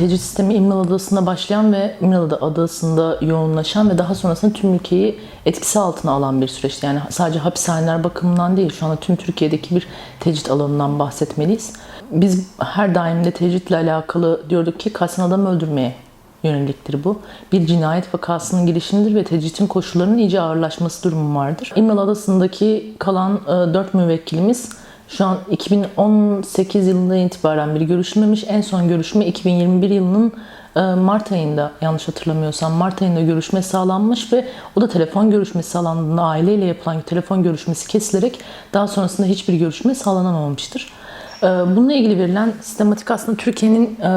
tecrit sistemi İmralı Adası'nda başlayan ve İmralı Adası'nda yoğunlaşan ve daha sonrasında tüm ülkeyi etkisi altına alan bir süreçti. Yani sadece hapishaneler bakımından değil, şu anda tüm Türkiye'deki bir tecrit alanından bahsetmeliyiz. Biz her daim de tecritle alakalı diyorduk ki kasten adam öldürmeye yöneliktir bu. Bir cinayet vakasının girişimidir ve tecritin koşullarının iyice ağırlaşması durumu vardır. İmralı Adası'ndaki kalan e, 4 müvekkilimiz şu an 2018 yılından itibaren bir görüşülmemiş. En son görüşme 2021 yılının e, Mart ayında yanlış hatırlamıyorsam Mart ayında görüşme sağlanmış ve o da telefon görüşmesi sağlandığında aileyle yapılan telefon görüşmesi kesilerek daha sonrasında hiçbir görüşme sağlanamamıştır. Ee, Bununla ilgili verilen sistematik aslında Türkiye'nin e,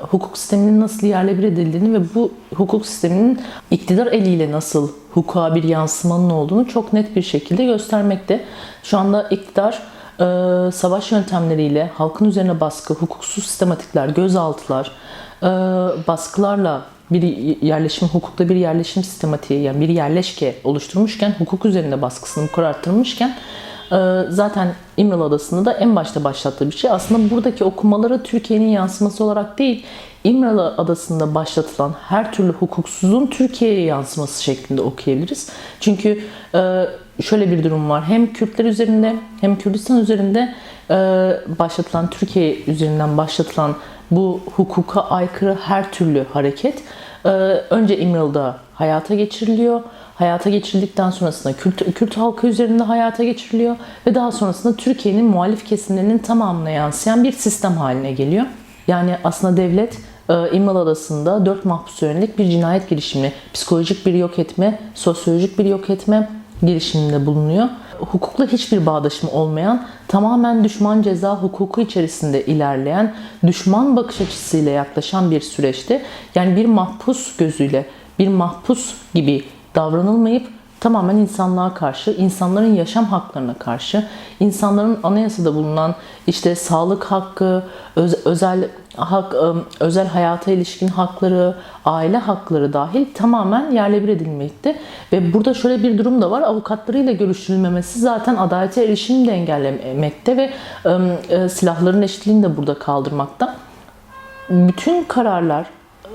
hukuk sisteminin nasıl yerle bir edildiğini ve bu hukuk sisteminin iktidar eliyle nasıl hukuka bir yansımanın olduğunu çok net bir şekilde göstermekte. Şu anda iktidar e, savaş yöntemleriyle halkın üzerine baskı, hukuksuz sistematikler, gözaltılar, e, baskılarla bir yerleşim, hukukta bir yerleşim sistematiği yani bir yerleşke oluşturmuşken, hukuk üzerinde baskısını bu kadar arttırmışken zaten İmralı Adası'nda da en başta başlattığı bir şey. Aslında buradaki okumaları Türkiye'nin yansıması olarak değil, İmralı Adası'nda başlatılan her türlü hukuksuzluğun Türkiye'ye yansıması şeklinde okuyabiliriz. Çünkü e, şöyle bir durum var. Hem Kürtler üzerinde hem Kürdistan üzerinde e, başlatılan, Türkiye üzerinden başlatılan bu hukuka aykırı her türlü hareket önce İmralı'da hayata geçiriliyor. Hayata geçirildikten sonrasında Kürt, Kürt halkı üzerinde hayata geçiriliyor ve daha sonrasında Türkiye'nin muhalif kesimlerinin tamamına yansıyan bir sistem haline geliyor. Yani aslında devlet e, İmralı Adası'nda 4 mahpus yönelik bir cinayet girişimi, psikolojik bir yok etme, sosyolojik bir yok etme girişiminde bulunuyor. Hukukla hiçbir bağdaşımı olmayan, tamamen düşman ceza hukuku içerisinde ilerleyen, düşman bakış açısıyla yaklaşan bir süreçte yani bir mahpus gözüyle, bir mahpus gibi davranılmayıp tamamen insanlığa karşı, insanların yaşam haklarına karşı, insanların anayasada bulunan işte sağlık hakkı, öz- özel hak, özel hayata ilişkin hakları, aile hakları dahil tamamen yerle bir edilmekte. Ve burada şöyle bir durum da var. Avukatlarıyla görüşülmemesi zaten adalete erişimi de engellemekte ve e, silahların eşitliğini de burada kaldırmakta. Bütün kararlar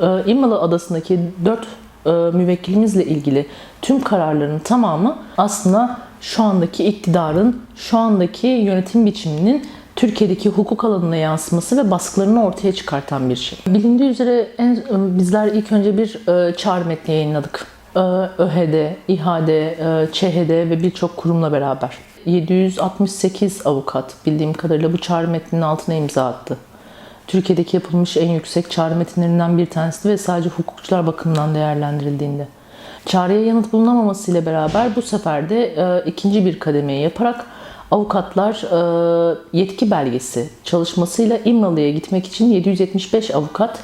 e, İmralı Adası'ndaki 4 müvekkilimizle ilgili tüm kararların tamamı aslında şu andaki iktidarın, şu andaki yönetim biçiminin Türkiye'deki hukuk alanına yansıması ve baskılarını ortaya çıkartan bir şey. Bilindiği üzere en, bizler ilk önce bir e, çağrı metni yayınladık. E, ÖHD, İHAD, e, ÇHD ve birçok kurumla beraber. 768 avukat bildiğim kadarıyla bu çağrı metninin altına imza attı. Türkiye'deki yapılmış en yüksek çağrı metinlerinden bir tanesi ve sadece hukukçular bakımından değerlendirildiğinde. Çağrıya yanıt bulunamaması ile beraber bu sefer de e, ikinci bir kademeye yaparak avukatlar e, yetki belgesi çalışmasıyla İmralı'ya gitmek için 775 avukat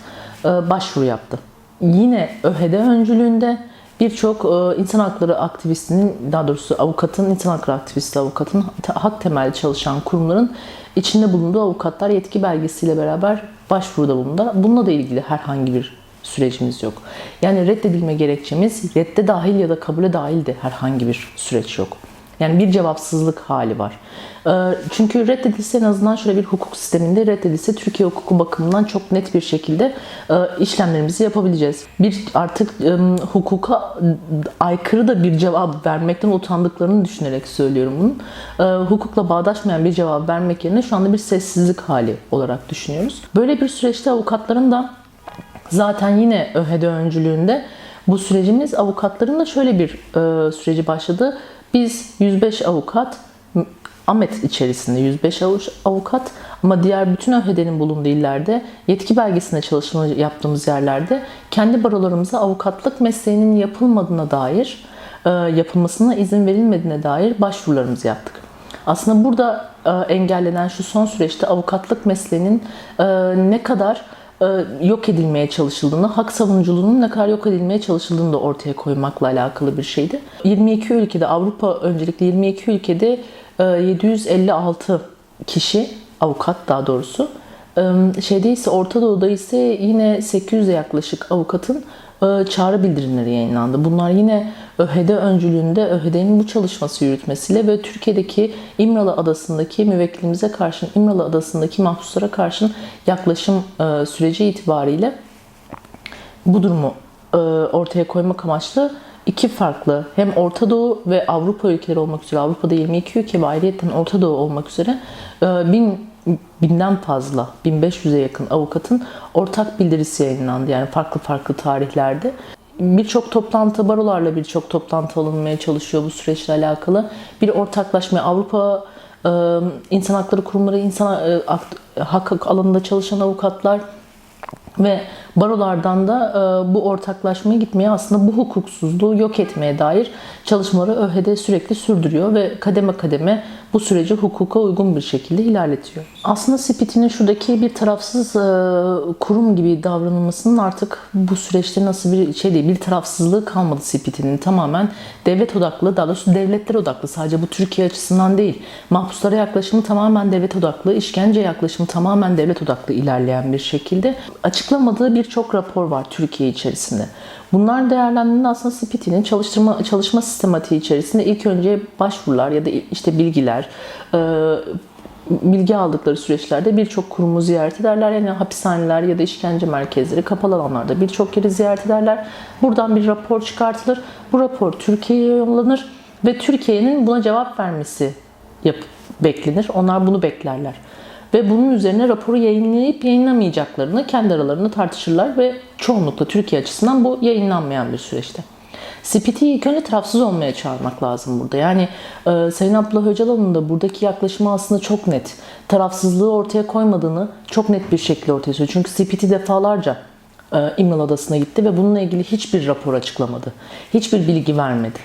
e, başvuru yaptı. Yine ÖHD öncülüğünde birçok e, insan hakları aktivistinin, daha doğrusu avukatın, insan hakları aktivisti avukatın, hak temelli çalışan kurumların içinde bulunduğu avukatlar yetki belgesiyle beraber başvuruda bulundular. Bununla da ilgili herhangi bir sürecimiz yok. Yani reddedilme gerekçemiz redde dahil ya da kabule dahil de herhangi bir süreç yok. Yani bir cevapsızlık hali var. Çünkü reddedilse en azından şöyle bir hukuk sisteminde reddedilse Türkiye hukuku bakımından çok net bir şekilde işlemlerimizi yapabileceğiz. Bir artık hukuka aykırı da bir cevap vermekten utandıklarını düşünerek söylüyorum bunu. Hukukla bağdaşmayan bir cevap vermek yerine şu anda bir sessizlik hali olarak düşünüyoruz. Böyle bir süreçte avukatların da zaten yine ÖHD öncülüğünde bu sürecimiz avukatların da şöyle bir süreci başladı. Biz 105 avukat, Amet içerisinde 105 avukat ama diğer bütün ÖHD'nin bulunduğu illerde yetki belgesinde çalışma yaptığımız yerlerde kendi barolarımıza avukatlık mesleğinin yapılmadığına dair, yapılmasına izin verilmediğine dair başvurularımızı yaptık. Aslında burada engellenen şu son süreçte avukatlık mesleğinin ne kadar yok edilmeye çalışıldığını, hak savunuculuğunun ne kadar yok edilmeye çalışıldığını da ortaya koymakla alakalı bir şeydi. 22 ülkede, Avrupa öncelikle 22 ülkede 756 kişi, avukat daha doğrusu, şeyde ise Orta Doğu'da ise yine 800'e yaklaşık avukatın çağrı bildirimleri yayınlandı. Bunlar yine ÖHD öncülüğünde ÖHD'nin bu çalışması yürütmesiyle ve Türkiye'deki İmralı Adası'ndaki müvekkilimize karşın, İmralı Adası'ndaki mahpuslara karşın yaklaşım süreci itibariyle bu durumu e, ortaya koymak amaçlı iki farklı hem Orta Doğu ve Avrupa ülkeleri olmak üzere Avrupa'da 22 ülke ve ayrıyeten Orta Doğu olmak üzere bin, binden fazla 1500'e yakın avukatın ortak bildirisi yayınlandı. Yani farklı farklı tarihlerde. Birçok toplantı, barolarla birçok toplantı alınmaya çalışıyor bu süreçle alakalı. Bir ortaklaşma Avrupa e, İnsan Hakları Kurumları, insan e, hak- alanında çalışan avukatlar ve barolardan da e, bu ortaklaşmaya gitmeye aslında bu hukuksuzluğu yok etmeye dair çalışmaları ÖHD sürekli sürdürüyor ve kademe kademe bu süreci hukuka uygun bir şekilde ilerletiyor. Aslında SPİT'in şuradaki bir tarafsız e, kurum gibi davranılmasının artık bu süreçte nasıl bir şey değil, bir tarafsızlığı kalmadı SPİT'in. Tamamen devlet odaklı, daha doğrusu devletler odaklı. Sadece bu Türkiye açısından değil. Mahpuslara yaklaşımı tamamen devlet odaklı, işkence yaklaşımı tamamen devlet odaklı ilerleyen bir şekilde. Açıklamadığı birçok rapor var Türkiye içerisinde. Bunlar değerlendiğinde aslında SPİT'in çalıştırma, çalışma sistematiği içerisinde ilk önce başvurular ya da işte bilgiler, e, bilgi aldıkları süreçlerde birçok kurumu ziyaret ederler. Yani hapishaneler ya da işkence merkezleri kapalı alanlarda birçok yeri ziyaret ederler. Buradan bir rapor çıkartılır. Bu rapor Türkiye'ye yollanır ve Türkiye'nin buna cevap vermesi yap beklenir. Onlar bunu beklerler. Ve bunun üzerine raporu yayınlayıp yayınlamayacaklarını kendi aralarında tartışırlar ve çoğunlukla Türkiye açısından bu yayınlanmayan bir süreçte. CPT'yi ilk önce tarafsız olmaya çağırmak lazım burada. Yani e, Sayın Abdullah Öcalan'ın da buradaki yaklaşımı aslında çok net. Tarafsızlığı ortaya koymadığını çok net bir şekilde ortaya söylüyor. Çünkü CPT defalarca e, İmralı Adası'na gitti ve bununla ilgili hiçbir rapor açıklamadı. Hiçbir bilgi vermedi.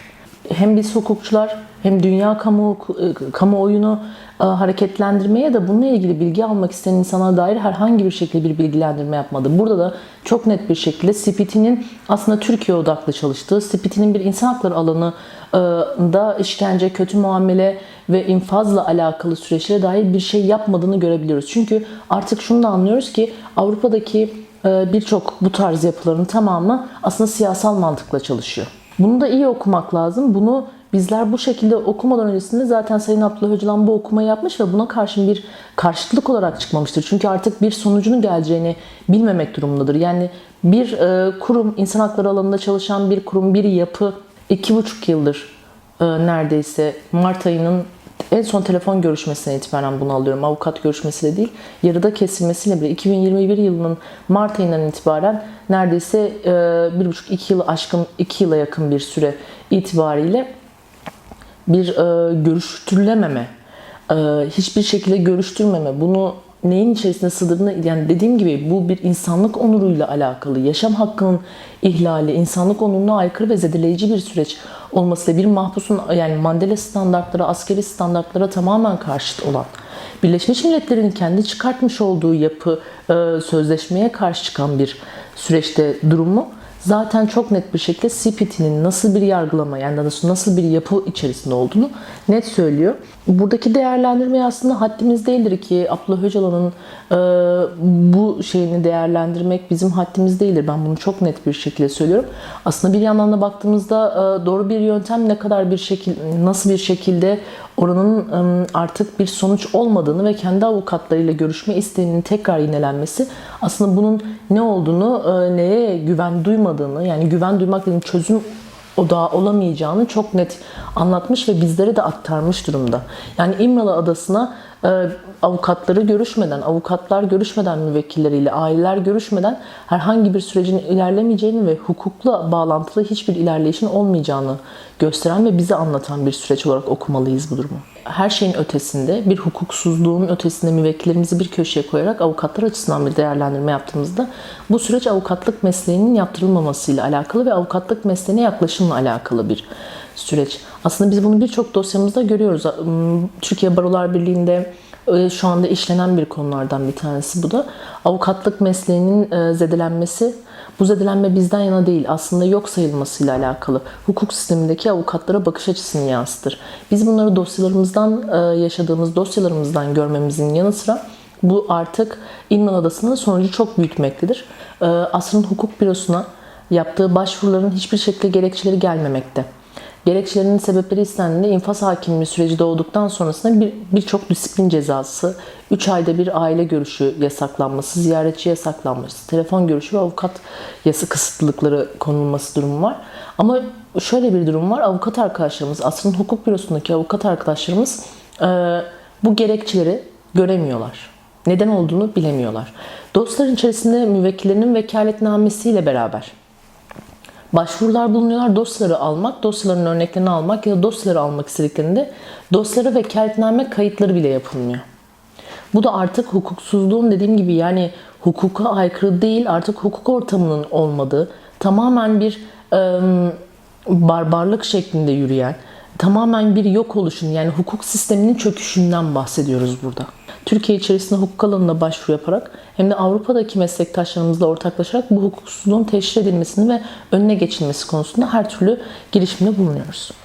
Hem biz hukukçular hem dünya kamu e, kamuoyunu e, hareketlendirmeye de bununla ilgili bilgi almak isteyen insana dair herhangi bir şekilde bir bilgilendirme yapmadı. Burada da çok net bir şekilde CPT'nin aslında Türkiye odaklı çalıştığı, CPT'nin bir insan hakları alanı e, da işkence, kötü muamele ve infazla alakalı süreçlere dair bir şey yapmadığını görebiliyoruz. Çünkü artık şunu da anlıyoruz ki Avrupa'daki birçok bu tarz yapıların tamamı aslında siyasal mantıkla çalışıyor. Bunu da iyi okumak lazım. Bunu bizler bu şekilde okumadan öncesinde zaten Sayın Abdullah Öcalan bu okumayı yapmış ve buna karşın bir karşıtlık olarak çıkmamıştır. Çünkü artık bir sonucunun geleceğini bilmemek durumundadır. Yani bir e, kurum, insan hakları alanında çalışan bir kurum, bir yapı iki buçuk yıldır e, neredeyse Mart ayının en son telefon görüşmesine itibaren bunu alıyorum. Avukat görüşmesiyle değil, yarıda kesilmesiyle bile 2021 yılının Mart ayından itibaren neredeyse e, bir buçuk iki yılı aşkın iki yıla yakın bir süre itibariyle bir e, görüştürülememe, e, hiçbir şekilde görüştürmeme, bunu neyin içerisinde sığdırdığını, yani dediğim gibi bu bir insanlık onuruyla alakalı, yaşam hakkının ihlali, insanlık onuruna aykırı ve zedeleyici bir süreç olmasıyla bir mahpusun yani Mandela standartlara, askeri standartlara tamamen karşıt olan, Birleşmiş Milletler'in kendi çıkartmış olduğu yapı, e, sözleşmeye karşı çıkan bir süreçte durumu zaten çok net bir şekilde CPT'nin nasıl bir yargılama yani nasıl nasıl bir yapı içerisinde olduğunu net söylüyor. Buradaki değerlendirme aslında haddimiz değildir ki Abdullah Öcalan'ın e, bu şeyini değerlendirmek bizim haddimiz değildir. Ben bunu çok net bir şekilde söylüyorum. Aslında bir yandan da baktığımızda e, doğru bir yöntem ne kadar bir şekil nasıl bir şekilde oranın artık bir sonuç olmadığını ve kendi avukatlarıyla görüşme isteğinin tekrar yinelenmesi aslında bunun ne olduğunu, neye güven duymadığını yani güven duymak dediğim çözüm odağı olamayacağını çok net anlatmış ve bizlere de aktarmış durumda. Yani İmralı Adası'na avukatları görüşmeden, avukatlar görüşmeden müvekkilleriyle, aileler görüşmeden herhangi bir sürecin ilerlemeyeceğini ve hukukla bağlantılı hiçbir ilerleyişin olmayacağını gösteren ve bize anlatan bir süreç olarak okumalıyız bu durumu. Her şeyin ötesinde, bir hukuksuzluğun ötesinde müvekkillerimizi bir köşeye koyarak avukatlar açısından bir değerlendirme yaptığımızda bu süreç avukatlık mesleğinin yaptırılmamasıyla alakalı ve avukatlık mesleğine yaklaşımla alakalı bir süreç. Aslında biz bunu birçok dosyamızda görüyoruz. Türkiye Barolar Birliği'nde e, şu anda işlenen bir konulardan bir tanesi bu da. Avukatlık mesleğinin e, zedelenmesi, bu zedelenme bizden yana değil aslında yok sayılmasıyla alakalı. Hukuk sistemindeki avukatlara bakış açısını yansıtır. Biz bunları dosyalarımızdan, e, yaşadığımız dosyalarımızdan görmemizin yanı sıra bu artık İnman Adası'nın sonucu çok büyütmektedir. Asrın Hukuk Bürosu'na yaptığı başvuruların hiçbir şekilde gerekçeleri gelmemekte. Gerekçelerinin sebepleri istendiğinde infaz hakimliği süreci doğduktan sonrasında bir- birçok disiplin cezası, 3 ayda bir aile görüşü yasaklanması, ziyaretçi yasaklanması, telefon görüşü ve avukat yasa kısıtlılıkları konulması durumu var. Ama şöyle bir durum var. Avukat arkadaşlarımız, aslında hukuk bürosundaki avukat arkadaşlarımız e, bu gerekçeleri göremiyorlar. Neden olduğunu bilemiyorlar. Dosyaların içerisinde müvekkillerinin vekaletnamesiyle beraber başvurular bulunuyorlar. Dosyaları almak, dosyaların örneklerini almak ya da dosyaları almak istediklerinde dosyalara vekaletname kayıtları bile yapılmıyor. Bu da artık hukuksuzluğun dediğim gibi yani hukuka aykırı değil artık hukuk ortamının olmadığı tamamen bir e, barbarlık şeklinde yürüyen tamamen bir yok oluşun yani hukuk sisteminin çöküşünden bahsediyoruz burada. Türkiye içerisinde hukuk alanına başvuru yaparak hem de Avrupa'daki meslektaşlarımızla ortaklaşarak bu hukuksuzluğun teşhir edilmesini ve önüne geçilmesi konusunda her türlü girişimde bulunuyoruz.